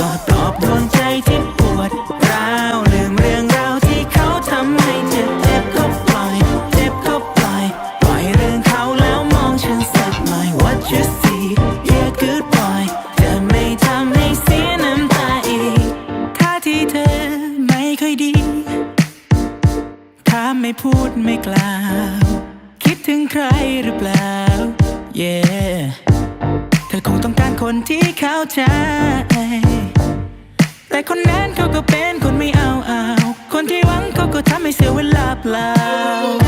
ก็อบดวใจที่ปวดร้าวลืมเรื่องราวที่เขาทำให้เจ็เจ็บก็ปล่อเจ็บก็ปล่อปล่อยเรื่องเขาแล้วมองฉันสักหน่ย What you see yeah good boy เธอไม่ทำให้เสียน้ำตาอีกท่าที่เธอไม่คยดีถ้าไม่พูดไม่กล่าวคิดถึงใครหรือเปล่า yeah เธอคงต้องการคนที่เข้าใจ คนนั้นเขาก็เป็นคนไม่เอาเอาคนที่หวังเขาก็ทำให้เสียเวลาเปล่า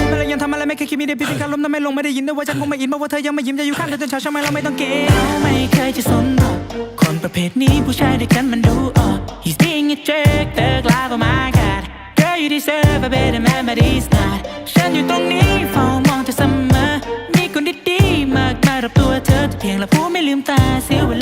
เวลายังทำอะไรไม่เคยคิดมีได้พี่เป็นการล้มทำไม่ลงไม่ได้ยินด้วยว่าฉันคงไม่อินเพราะว่าเธอยังไม่ยิ้มจะอยู่ข้างเธอจนเช้าใช่ไหมเราไม่ต้องเกรงเราไม่เคยจะสนหรอกคนประเภทนี้ผู้ชายด้วยกันมันดูออก He's being a jerk เธอกลายเป็น my god Girl you deserve a better man but he's not ฉันอยู่ตรงนี้เฝ้ามองเธอเสมอมีคนดีๆมากมายรอบตัวเธอแต่เพียงละผู้ไม่ลืมตาเสียเว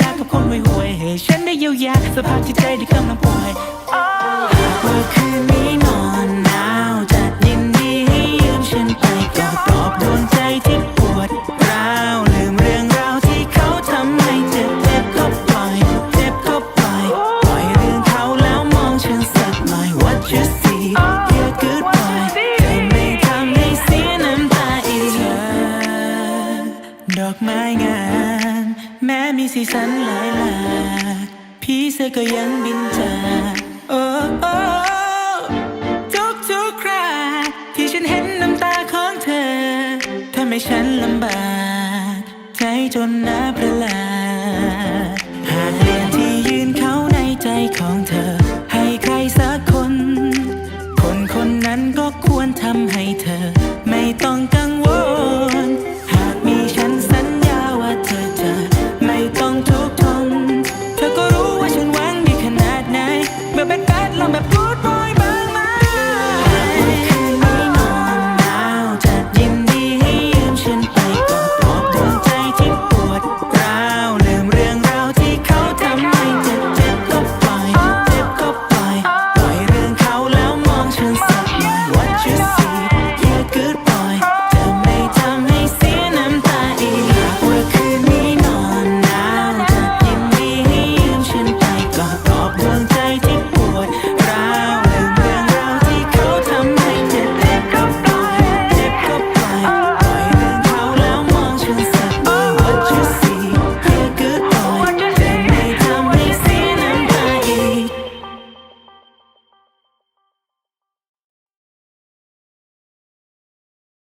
ลา ให้ฉันได้เยียวยาสภาพจิตใจที่กำลังป่วยหากว่าคืนนี้นอนหนาวจะยินดีให้ยืมฉันไปกอดปลอบโดนใจที่ปวดร้าวลืมเรื่องราวที่เขาทำให้เจ็บเจ็บก็ปล่อยเจ็บก็ปล่อยปล่อยเรื่องเขาแล้วมองฉันสักหน่อย What you see yeah goodbye จะไม่ทำให้เสียน้ำตาอีกเธอดอกไม้งามแม้มีสีสันหลายหลาก ผีเสื้อก็ยังบินจากโอ้โอ้ทุกทุกคราที่ฉันเห็นน้ำตาของเธอทำให้ฉันลำบาก ใจจนน้าประหลาดหากเรีอนที่ยืนเขาในใจของเธอ ให้ใครสักคน คนคนนั้นก็ควรทำให้เธอ ไม่ต้องกังวล